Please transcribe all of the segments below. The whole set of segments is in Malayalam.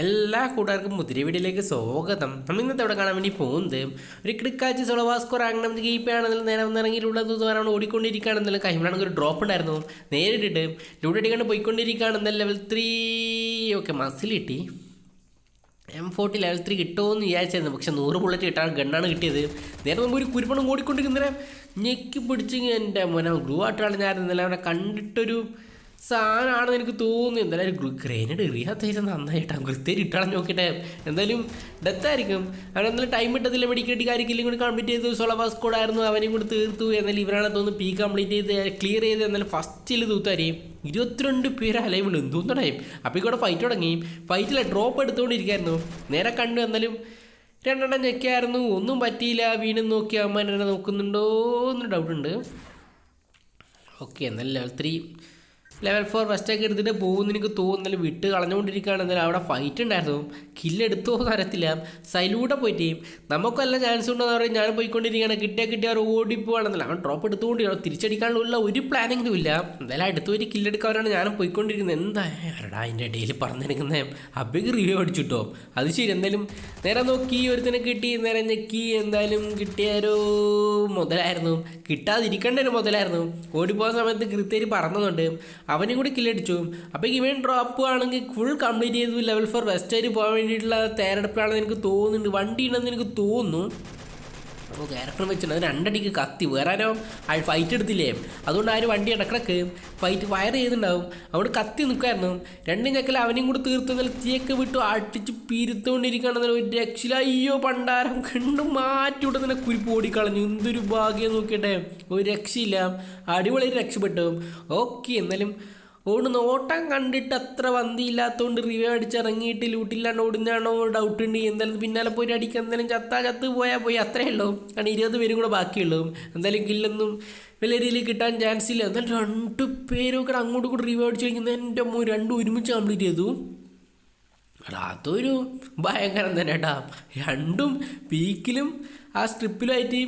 എല്ലാ കൂട്ടുകാർക്കും മുതിരവീടിലേക്ക് സ്വാഗതം. നമ്മൾ ഇന്നത്തെ അവിടെ കാണാൻ വേണ്ടി പോകുന്നത് ഒരു ക്രിക്കാച്ച് സൊളവാസ്കോ റാങ്ങണം ഗീപ്പാണെന്നുള്ള നേരെ വന്നിറങ്ങിയിട്ടുള്ളത് പറഞ്ഞാൽ ഓടിക്കൊണ്ടിരിക്കുകയാണെന്നുള്ള കൈമിലാണെങ്കിൽ ഒരു ഡ്രോപ്പ് ഉണ്ടായിരുന്നു. നേരിട്ടിട്ട് ലൂടെ അടിക്കാണ്ട് പോയിക്കൊണ്ടിരിക്കുകയാണെന്ന ലെവൽ ത്രീ ഓക്കെ മസിൽ കിട്ടി. എം ഫോർട്ടി ലെവൽ ത്രീ കിട്ടുമെന്ന് വിചാരിച്ചായിരുന്നു. പക്ഷെ നൂറ് ബുള്ളറ്റ് കിട്ടാൻ ഗണ്ണാണ് കിട്ടിയത്. നേരെ മുമ്പ് ഒരു കുരുപ്പണം ഓടിക്കൊണ്ടിരിക്കുന്നേരം ഞെക്കി പിടിച്ച് എന്റെ മോനെ ഗ്ലൂ ആട്ടാണ് ഞാൻ അവനെ കണ്ടിട്ടൊരു സാധനമാണെന്ന് എനിക്ക് തോന്നുന്നു. എന്തായാലും ഗ്രേനേഡ് എറിയാത്തതിന് നന്നായിട്ടാണ് കൃത്യം ഇട്ടാണ് നോക്കിട്ടെ. എന്തായാലും ഡെത്തായിരിക്കും. അവൻ എന്തായാലും ടൈം ഇട്ടതില്ല. മെഡിക്കൽ കാര്യത്തിലും കൂടി കംപ്ലീറ്റ് ചെയ്തു കൂടെ കോഡായിരുന്നു അവനെയും കൂടി തീർത്തു. എന്നാലും ഇവരാണ് തോന്നുന്നു പി കംപ്ലീറ്റ് ചെയ്ത് ക്ലിയർ ചെയ്ത് എന്നാലും ഫസ്റ്റിൽ തൂത്താരെയും ഇരുപത്തിരണ്ട് പേര് അലൈവുള്ളൂ എന്തോന്നു ടൈം അപ്പോൾ ഇവിടെ ഫൈറ്റ് തുടങ്ങി. ഫൈറ്റിലെ ഡ്രോപ്പ് എടുത്തുകൊണ്ടിരിക്കായിരുന്നു. നേരെ കണ്ടു. എന്നാലും രണ്ടെണ്ണം ഞെക്കായിരുന്നു ഒന്നും പറ്റിയില്ല. വീണ്ടും നോക്കി അമ്മ എന്നെ നോക്കുന്നുണ്ടോ എന്ന് ഡൗട്ടുണ്ട് ഓക്കെ എന്നാൽ ലെവൽ ത്രീ ലെവൽ ഫോർ ഫസ്റ്റൊക്കെ എടുത്തിട്ട് പോകുന്നു എനിക്ക് തോന്നുന്നില്ല വിട്ട് കളഞ്ഞുകൊണ്ടിരിക്കുകയാണ്. എന്നാലും അവിടെ ഫൈറ്റ് ഉണ്ടായിരുന്നു. കില്ലെടുത്തോ തരത്തില്ല സൈലൂടെ പോയിട്ട് നല്ല ചാൻസ് ഉണ്ടെന്ന് പറയും ഞാൻ പോയിക്കൊണ്ടിരിക്കുകയാണ്. കിട്ടിയ കിട്ടിയ അവർ ഓടിപ്പോവാണെന്നല്ല അവൻ ഡ്രോപ്പ് എടുത്തുകൊണ്ട് തിരിച്ചടിക്കാനുള്ള ഒരു പ്ലാനിങ്ങും ഇല്ല. എന്തായാലും അടുത്ത ഒരു കില്ലെടുക്കാനാണ് ഞാനും പോയിക്കൊണ്ടിരിക്കുന്നത്. എന്താ ആരടാ അതിന്റെ ഇടയിൽ പറഞ്ഞിരിക്കുന്നത് അബിക്ക് റിവ്യൂ അടിച്ചിട്ടോ? അത് ശരി. എന്തായാലും നേരെ നോക്കി. ഒരുത്തിനെ കിട്ടി. നേരെ ഞെക്കി. എന്തായാലും കിട്ടിയൊരു മുതലായിരുന്നു. കിട്ടാതിരിക്കേണ്ട ഒരു മുതലായിരുന്നു. ഓടിപ്പോകുന്ന സമയത്ത് കൃത്യം പറഞ്ഞതുകൊണ്ട് അവനും കൂടി കില്ലടിച്ചു അപ്പോൾ ഇവൻ ഡ്രോപ്പ് ആണെങ്കിൽ ഫുൾ കംപ്ലീറ്റ് ചെയ്തു. ലെവൽ ഫോർ വെസ്റ്റേരി പോകാൻ വേണ്ടിയിട്ടുള്ള തയ്യാറെടുപ്പിലാണെന്ന് എനിക്ക് തോന്നുന്നുണ്ട്. വണ്ടി ഉണ്ടെന്ന് എനിക്ക് തോന്നുന്നു. അപ്പോൾ ക്യാരക്ടർ വെച്ചിട്ടുണ്ട്. അത് രണ്ടടിക്ക് കത്തി. വേറെ ആരോ ഫൈറ്റ് എടുത്തില്ലേ? അതുകൊണ്ട് ആര് വണ്ടി ഇടക്കിടക്ക് ഫൈറ്റ് ഫയർ ചെയ്തിട്ടുണ്ടാവും. അവിടെ കത്തി നിൽക്കായിരുന്നു രണ്ടും ചക്കൽ അവനെയും കൂടെ തീർത്ത് തീയൊക്കെ വിട്ടു അടിച്ച് പിരുത്തുകൊണ്ടിരിക്കുകയാണെന്ന് ഒരു രക്ഷയില്ല. അയ്യോ പണ്ടാരം കണ്ടു മാറ്റി തന്നെ കുരിപ്പ് ഓടിക്കളഞ്ഞു. എന്തൊരു ഭാഗ്യം നോക്കിയിട്ടെ. ഒരു രക്ഷയില്ല. അടിപൊളി രക്ഷപ്പെട്ടു. ഓക്കെ എന്നാലും ഓടുന്ന നോട്ടം കണ്ടിട്ട് അത്ര വന്തിയില്ലാത്തതുകൊണ്ട് റിവ്യൂ അടിച്ചിറങ്ങിയിട്ട് ലൂട്ടില്ലാണ്ട് ഓടുന്നതാണോ ഡൗട്ട് ഉണ്ട്. എന്തായാലും പിന്നാലെ പോയി അടിക്കാൻ എന്തായാലും ചത്താ ചത്ത് പോയാൽ പോയി. അത്രയേ ഉള്ളൂ. കാരണം ഇരുപത് പേരും കൂടെ ബാക്കിയുള്ളൂ. എന്തായാലും കില്ലൊന്നും വലിയ രീതിയിൽ കിട്ടാൻ ചാൻസ് ഇല്ല. എന്നാലും രണ്ട് പേരും കൂടെ അങ്ങോട്ട് കൂടെ റിവ്യൂ അടിച്ച് കഴിക്കുന്നത് എന്റെ മോ രണ്ടും ഒരുമിച്ച് കംപ്ലീറ്റ് ചെയ്തു. അതൊരു ഭയങ്കരം തന്നെ കേട്ടാ രണ്ടും പീക്കിലും ആ സ്ട്രിപ്പിലുമായിട്ട്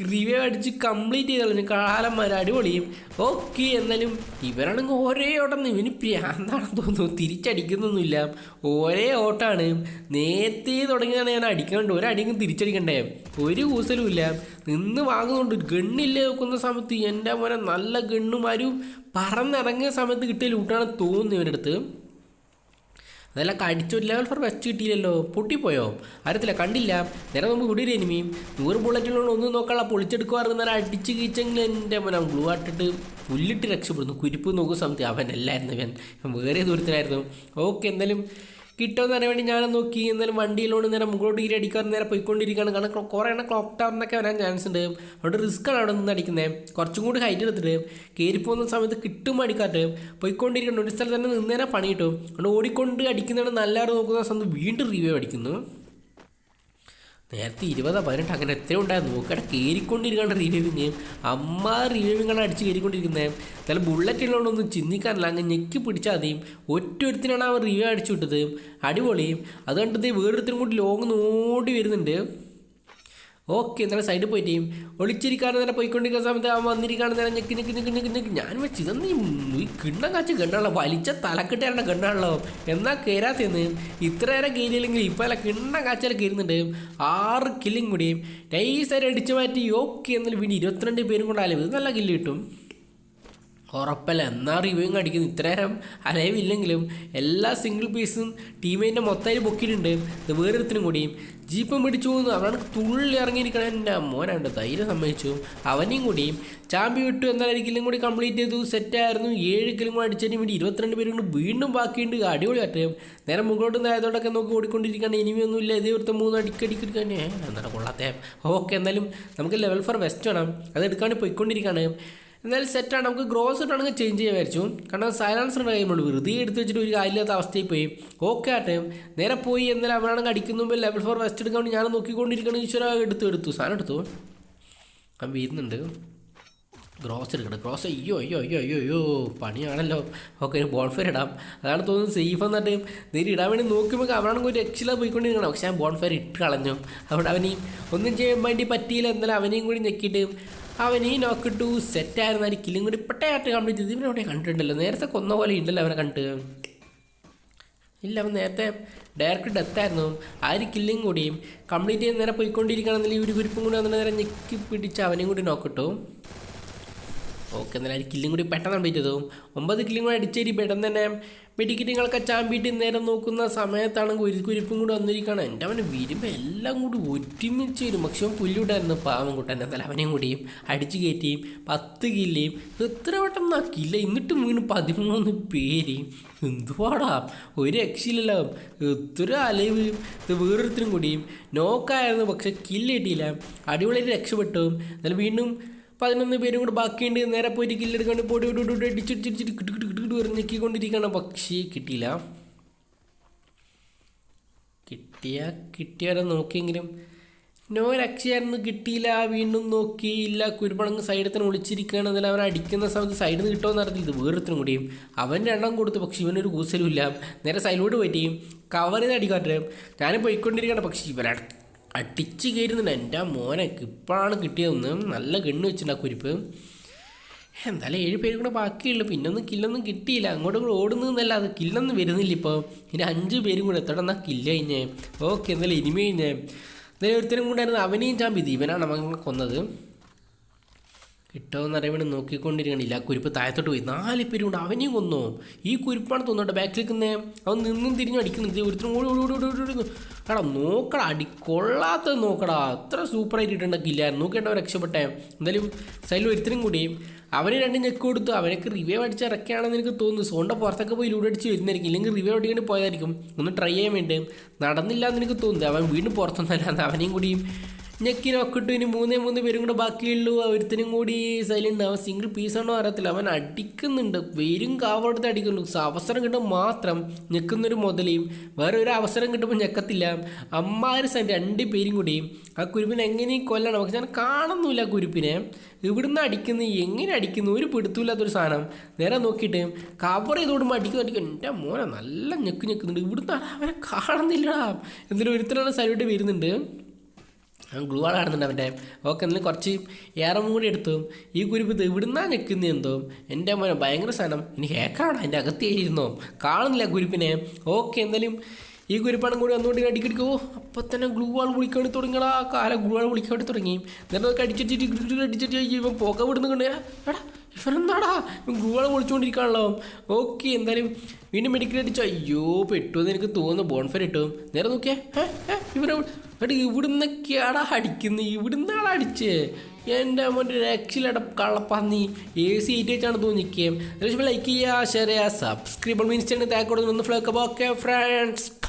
റിവ്യൂ അടിച്ച് കംപ്ലീറ്റ് ചെയ്ത് കളഞ്ഞു കാലന്മാർ അടിപൊളിയും. ഓക്കെ എന്നാലും ഇവരാണെങ്കിൽ ഒരേ ഓട്ടം ഇവന് പ്രാന്താണെന്ന് തോന്നുന്നു. തിരിച്ചടിക്കുന്നൊന്നുമില്ല. ഒരേ ഓട്ടാണ്. നേരത്തെ തുടങ്ങിയാണ് ഞാൻ അടിക്കാണ്ട്. ഒരടിക്കും തിരിച്ചടിക്കണ്ടേ? ഒരു കൂസലും ഇല്ല നിന്ന് വാങ്ങുന്നുണ്ട്. ഗണ്ണില്ല നോക്കുന്ന സമയത്ത് എന്റെ മോനെ നല്ല ഗണ്ണുമാരും പറന്നിറങ്ങിയ സമയത്ത് കിട്ടിയ ലൂട്ടാണ് തോന്നുന്നു ഇവരുടെ അടുത്ത്. അതെല്ലാം കടിച്ചു ലെവൽ ഫോർ വെച്ച് കിട്ടിയില്ലല്ലോ. പൊട്ടിപ്പോയോ? അറിയത്തില്ല കണ്ടില്ല. നേരെ നമുക്ക് കൂടി ഒരു എനിമിയും നൂറ് ബുള്ളറ്റിലുള്ള ഒന്നും നോക്കാനുള്ള പൊളിച്ചെടുക്കുവാറെന്ന് നേരം അടിച്ച് കീച്ചെങ്കിൽ എന്റെ മോനെ ഗ്ലൂ ആട്ടിട്ട് പുല്ലിട്ട് രക്ഷപ്പെടുന്നു. കുരിപ്പ് നോക്കും സംതി അവൻ ഇവൻ. ഇവൻ വേറെ ദൂരത്തിലായിരുന്നു. ഓക്കെ എന്തായാലും കിട്ടുമെന്ന് പറയാൻ വേണ്ടി ഞാൻ നോക്കി. എന്നാലും വണ്ടിയിലോട് നേരെ മുകളോട്ട് കീരി അടിക്കാറ് നേരെ പോയിക്കൊണ്ടിരിക്കുകയാണ്. കാരണം കുറേ എണ്ണം ക്ലോക്ക് ടവറിനൊക്കെ വരാൻ ചാൻസ് ഉണ്ട്. അവിടെ റിസ്ക് ആണ് അവിടെ നിന്ന് അടിക്കുന്നത് കുറച്ചും കൂടി ഹൈറ്റ് എടുത്തിട്ട് കയറി പോകുന്ന സമയത്ത് കിട്ടും അടിക്കാട്ട് പോയിക്കൊണ്ടിരിക്കുന്നുണ്ട് ഒരു സ്ഥലത്ത് തന്നെ നിന്നേനെ പണി കിട്ടും. അവിടെ ഓടിക്കൊണ്ട് അടിക്കുന്നതാണ് നല്ലവരെ നോക്കുന്ന സമയത്ത് വീണ്ടും റിവ്യൂ അടിക്കുന്നു. നേരത്തെ ഇരുപതാ പതിനെട്ട് അങ്ങനെ എത്ര ഉണ്ടായിരുന്നു. നോക്കടെ കയറിക്കൊണ്ടിരിക്കാണ്ട് റിവ്യൂവിങ് അമ്മ റിവ്യൂവിങ്ങാണ് അടിച്ച് കയറിക്കൊണ്ടിരിക്കുന്നത് ചില ബുള്ളറ്റ് ഉള്ളതുകൊണ്ടൊന്നും ചിന്തിക്കാനില്ല. അങ്ങ് ഞെക്കി പിടിച്ചാൽ മതിയും ഒറ്റൊരുത്തിനാണ് അവൻ റിവ്യൂ അടിച്ചു വിട്ടത്. അടിപൊളിയും അത് കണ്ടത് വേറൊരുത്തിനും കൂടി ലോങ് നോടി വരുന്നുണ്ട്. ഓക്കെ എന്നാലും സൈഡിൽ പോയിട്ട് ഒളിച്ചിരിക്കാതെ നേരെ പോയിക്കൊണ്ടിരിക്കുന്ന സമയത്ത് അവൻ വന്നിരിക്കാണ് നേരെ ഞെക്കി ഞെക്കി ഞെക്കി ഞെക്കി ഞെക്കി. ഞാൻ വെച്ച് ഇതൊന്നും ഈ- കിണ്ണം കാച്ച് ഗണ്ണാണല്ലോ വലിച്ച തലക്കെട്ടേണ്ട ഗണ്ണാണല്ലോ എന്നാൽ കയറാത്തന്ന് ഇത്ര നേരം കയറിയില്ലെങ്കിൽ ഇപ്പം അല്ല കിണ്ണം കാച്ചാൽ കയറുന്നുണ്ട് ആറ് കില്ലും കൂടിയും. നൈസായിട്ട് അടിച്ചു മാറ്റി. ഓക്കെ എന്നാലും പിന്നെ ഇരുപത്തിരണ്ട് പേരും കൊണ്ടാലും ഇത് നല്ല കില്ല് കിട്ടും. ഉറപ്പല്ല. എന്നാ റിവ്യൂങ് അടിക്കുന്നു ഇത്രയേരം അലയവില്ലെങ്കിലും എല്ലാ സിംഗിൾ പീസും ടീമേറ്റിന്റെ മൊത്തമായിട്ട് പൊക്കിയിട്ടുണ്ട് ഇത് വേറൊരുത്തിനും കൂടിയും ജീപ്പം പിടിച്ചു പോകുന്നു. അവനാണ് തുള്ളി ഇറങ്ങിയിരിക്കണം എന്റെ മോനാണ്ട് ധൈര്യം സമ്മതിച്ചു. അവനെയും കൂടിയും ചാമ്പി വിട്ടു കില്ലും കൂടി കംപ്ലീറ്റ് ചെയ്തു. സെറ്റായിരുന്നു ഏഴ് കിലും കൂടി അടിച്ചതിന് വേണ്ടി ഇരുപത്തിരണ്ട് പേരും കൊണ്ട് വീണ്ടും ബാക്കിയുണ്ട്. അടിപൊളി അറ്റം നേരെ മുകളോട്ട് നേരത്തോടൊക്കെ നോക്കി ഓടിക്കൊണ്ടിരിക്കുകയാണ്. ഇനിയൊന്നുമില്ല ഇതേ ഒരുത്ത മൂന്ന് അടിക്കടിക്കടി തന്നെ എന്താണ് കൊള്ളാത്ത ഓക്കെ എന്നാലും നമുക്ക് ലെവൽ ഫോർ വെസ്റ്റ് വേണം. അത് എടുക്കാണ്ട് പോയിക്കൊണ്ടിരിക്കുകയാണ്. എന്നാലും സെറ്റാണ് നമുക്ക് ഗ്രോസ് ഇട്ടാണെങ്കിൽ ചേഞ്ച് ചെയ്യാൻ വിചാരിച്ചു. കാരണം സൈലൻസർ കഴിയുമ്പോൾ വെറുതെ എടുത്ത് വെച്ചിട്ട് ഒരു കാര്യമില്ലാത്ത അവസ്ഥയിൽ പോയി. ഓക്കെ ആട്ടെ. നേരെ പോയി. എന്നാലും അവരാണെങ്കിൽ അടിക്കുന്നുമ്പോൾ ലെവൽ ഫോർ വെസ്റ്റ് എടുക്കാൻ ഞാൻ നോക്കിക്കൊണ്ടിരിക്കണം. ഈശ്വര എടുത്തു എടുത്തു. സാധനം എടുത്തു. അവൻ വീരുന്നുണ്ട് ഗ്രോസ് എടുക്കണം ഗ്രോസ് അയ്യോ അയ്യോ അയ്യോ അയ്യോ അയ്യോ. പണിയാണല്ലോ. ഓക്കെ ബോൺഫയർ ഇടാം. അതാണ് തോന്നുന്നത് സേഫ് എന്നിട്ട് നേരി ഇടാൻ വേണ്ടി നോക്കുമ്പോൾ അവനാണെങ്കിൽ ഒരു രക്ഷയില്ല പോയിക്കൊണ്ടിരിക്കണം. പക്ഷെ ഞാൻ ബോൺഫയർ ഇട്ട് കളഞ്ഞു. അവിടെ അവന് ഒന്നും ചെയ്യാൻ വേണ്ടി പറ്റിയില്ല. എന്നാലും അവനെയും കൂടി ഞെക്കിയിട്ട് അവൻ ഈ നോക്കിട്ടു സെറ്റായിരുന്നു ആ കില്ലും കൂടി പെട്ടയായിട്ട് കംപ്ലീറ്റ് ചെയ്ത് അവിടെ കണ്ടിട്ടുണ്ടല്ലോ. നേരത്തെ കൊന്ന പോലെ ഉണ്ടല്ലോ അവനെ കണ്ടിട്ട് ഇല്ല അവൻ നേരത്തെ ഡയറക്റ്റ് ഡെത്തായിരുന്നു ആ ഒരു കില്ലും കൂടിയും കംപ്ലീറ്റ് ചെയ്ത് നേരെ പോയിക്കൊണ്ടിരിക്കുകയാണെന്നില്ല ഈ ഒരു കുരിപ്പും കൂടി വന്നിട്ട് നേരെ ഞെക്കി പിടിച്ച് അവനെയും കൂടി നോക്കിട്ടു ഓക്കെ എന്നാലും ഒരു കില്ലും കൂടി പെട്ടെന്ന് കംപ്ലീറ്റ് ചെയ്തു. ഒമ്പത് കില്ലും കൂടി അടിച്ചേരി പെട്ടെന്ന് തന്നെ മെഡിക്കറ്റുകളൊക്കെ ചാമ്പിയിട്ട് നേരം നോക്കുന്ന സമയത്താണ് ഒരു കുരിപ്പും കൂടി വന്നിരിക്കുകയാണ് എന്റെ അവന് വരുമ്പോൾ എല്ലാം കൂടി ഒരുമിച്ച് വരും. അവൻ പുല്ലുവിടായിരുന്നു പാവം കൂട്ടൻ. എന്നാലും അവനെയും കൂടിയും അടിച്ചു കയറ്റിയും പത്ത് കില്ലയും എത്ര വട്ടം ആ കില്ല? എന്നിട്ട് വീണ് പതിമൂന്ന് പേര്. എന്തുവാടാ? ഒരു രക്ഷയില്ലല്ലോ. എത്ര അലവ് വേറൊരുത്തരും കൂടിയും നോക്കായിരുന്നു പക്ഷെ കില്ല് കിട്ടിയില്ല. അടിപൊളിയായിട്ട് രക്ഷപ്പെട്ടു. എന്നാലും വീണ്ടും പതിനൊന്ന് പേരും കൂടെ ബാക്കിയുണ്ട്. നേരെ പോയിട്ട് കില്ലെടുക്കാണ്ട് പൊടി വിട്ട് അടിച്ചിടിച്ചിട്ട് കിട്ടു കിട്ടു കിട്ട് പറഞ്ഞ് ഞെക്കിക്കൊണ്ടിരിക്കുകയാണ് പക്ഷേ കിട്ടിയില്ല. കിട്ടിയ കിട്ടിയാലും നോക്കിയെങ്കിലും നോ രക്ഷയായിരുന്നു കിട്ടിയില്ല. വീണ്ടും നോക്കിയില്ല. കുരുപ്പണങ്ങ് സൈഡിൽ തന്നെ ഒളിച്ചിരിക്കുകയാണ്. അതിൽ അവൻ അടിക്കുന്ന സമയത്ത് സൈഡിൽ നിന്ന് കിട്ടുമെന്ന് അറിയില്ല ഇത് വേറൊരുത്തിനും കൂടിയും അവൻ രണ്ടാം കൊടുത്തു. പക്ഷെ ഇവനൊരു കൂസലും ഇല്ല. നേരെ സൈഡിലോട്ട് പറ്റിയും കവർ ചെയ്ത് അടിക്കാട്ടെ ഞാനും പോയിക്കൊണ്ടിരിക്കുകയാണ്. പക്ഷേ ഇവൻ അടിച്ച് കയറുന്നുണ്ട്. എന്റെ മോനെ ഇപ്പോഴാണ് കിട്ടിയതെന്ന് നല്ല ഗണ്ണ് വെച്ചിട്ടുണ്ട് ആ കുരിപ്പ്. എന്തായാലും ഏഴ് പേര് കൂടെ ബാക്കിയുള്ളു. പിന്നൊന്നും കില്ലൊന്നും കിട്ടിയില്ല. അങ്ങോട്ടും കൂടെ ഓടുന്നതെന്നല്ല അത് കില്ലൊന്നും വരുന്നില്ല ഇപ്പോൾ ഇനി അഞ്ച് പേരും കൂടെ എത്തണം. എന്നാൽ കില്ല കഴിഞ്ഞേ. ഓക്കെ എന്തായാലും ഇനിമ കഴിഞ്ഞേ എന്തായാലും ഒരുത്തരും കൂടെ ആയിരുന്നു. അവനെയും ചാമ്പി ഇവനാണ് നമ്മൾ കൊന്നത്. കിട്ടുമെന്ന് അറിയാൻ നോക്കിക്കൊണ്ടിരിക്കണില്ല. ആ കുരിപ്പ് താഴത്തോട്ട് പോയി. നാല് പേരുണ്ട് അവനെയും കൊന്നു. ഈ കുരിപ്പാണ് തോന്നുന്നുണ്ട് ബാക്കിൽ നിൽക്കുന്നേ. അവൻ നിന്നും തിരിഞ്ഞു അടിക്കുന്നുണ്ട് ഒരുത്തരും ഓടി ഓടി ഓടി ഓടി ഓടി എടാ നോക്കടാ. അടി കൊള്ളാത്തത് നോക്കടാ. അത്ര സൂപ്പറായിട്ട് ഇട്ടുണ്ടാക്കില്ലായിരുന്നു നോക്കേണ്ടവർ രക്ഷപ്പെട്ടേ. എന്തായാലും സൈഡിൽ ഒരുത്തരും കൂടി. അവന് രണ്ട് ഞെക്ക് കൊടുത്തു. അവനൊക്കെ റിവ്യൂ അടിച്ച് ഇറക്കുകയാണെന്ന് എനിക്ക് തോന്നുന്നു. സോണ്ട പുറത്തൊക്കെ പോയി ലൂടെ അടിച്ച് വരുന്നതായിരിക്കും. ഇല്ലെങ്കിൽ റിവ്യൂ അടിക്കേണ്ടി പോയതായിരിക്കും. ഒന്ന് ട്രൈ ചെയ്യാൻ വേണ്ടി. നടന്നില്ല എന്ന് എനിക്ക് തോന്നുന്നു. അവൻ വീണ്ടും പുറത്തൊന്നല്ലാതെ അവനെയും കൂടിയും ഞെക്കി നോക്കിട്ടു ഇനി മൂന്നേ മൂന്ന് പേരും കൂടെ ബാക്കിയുള്ളൂ. ഒരുത്തിനും കൂടി സൈലന്റ് അവൻ സിംഗിൾ പീസാണോ അറിയത്തില്ല. അവൻ അടിക്കുന്നുണ്ട്. വെയിലും കാവോടത്ത് അടിക്കുന്നു. അവസരം കിട്ടുമ്പോൾ മാത്രം ഞെക്കുന്നൊരു മുതലയും വേറെ ഒരു അവസരം കിട്ടുമ്പോൾ ഞെക്കത്തില്ല. അമ്മാര് സൈൻ രണ്ട് പേരും കൂടി ആ കുരുപ്പിനെ എങ്ങനെയും കൊല്ലണം. പക്ഷെ ഞാൻ കാണുന്നില്ല കുരുപ്പിനെ. ഇവിടുന്ന് അടിക്കുന്നു? എങ്ങനെ അടിക്കുന്നു? ഒരു പിടുത്തമില്ലാത്തൊരു സാധനം. നേരെ നോക്കിയിട്ട് കവർ ചെയ്തോടുമ്പോൾ അടിക്കുന്നു അടിക്കും എന്റെ മോനെ നല്ല ഞെക്ക് ഞെക്കുന്നുണ്ട്. ഇവിടുന്ന് അവനെ കാണുന്നില്ലടാ. എന്തെങ്കിലും ഒരുത്തരാണ് സൈഡിലോട്ട് വരുന്നുണ്ട്. ഗ്ലൂ ആൾ കാണുന്നുണ്ട് അവന്റെ ഓക്കെ എന്നാലും കുറച്ച് ഏറം കൂടി എടുത്തു ഈ കുരിപ്പ് ഇത് ഇവിടുന്നാ നിൽക്കുന്ന എന്തോ എന്റെ മോനെ ഭയങ്കര സാധനം ഇനി ഹേക്കാണ് അതിന്റെ അകത്ത് ഇരുന്നോ കാണുന്നില്ല കുരിപ്പിനെ ഓക്കെ എന്തായാലും ഈ കുരിപ്പാണ് കൂടി ഒന്നുകൂടി അടിക്കടിക്കോ അപ്പോൾ തന്നെ ഗ്ലൂ ആൾ വിളിക്കാൻ തുടങ്ങിയടാ കാല ഗ്ലൂ ആൾ വിളിക്കാൻ തുടങ്ങി എന്നിട്ട് അടിച്ചിട്ട് അടിച്ചിട്ട് ഇവൻ പുക വിടുന്ന എടാ ഇവനെന്താടാ ഗൂഗിളെ വിളിച്ചുകൊണ്ടിരിക്കുകയാണല്ലോ ഓക്കെ എന്തായാലും വീണ്ടും മെഡിക്കൽ അടിച്ചു അയ്യോ പെട്ടു എന്ന് എനിക്ക് തോന്നുന്നു ബോൺഫയർ ഇട്ടു. നേരെ നോക്കിയേ. ഇവനെ എടാ ഇവിടുന്നൊക്കെയാടാ അടിക്കുന്നത് ഇവിടുന്നാണ് അടിച്ചേ. എന്റെ മോന്റെ രക്ഷയിലട കള്ളപ്പന്നി. എ സി എയ്റ്റ് വെച്ചാണ് തോന്നിക്കുകയും ലൈക്ക് ചെയ്യുക ഷെയർ ചെയ്യുക സബ്സ്ക്രൈബ് മീൻസ് താക്കോട് ഒന്ന് ഫ്ലോക്ക് ഓക്കെ ഫ്രണ്ട്സ്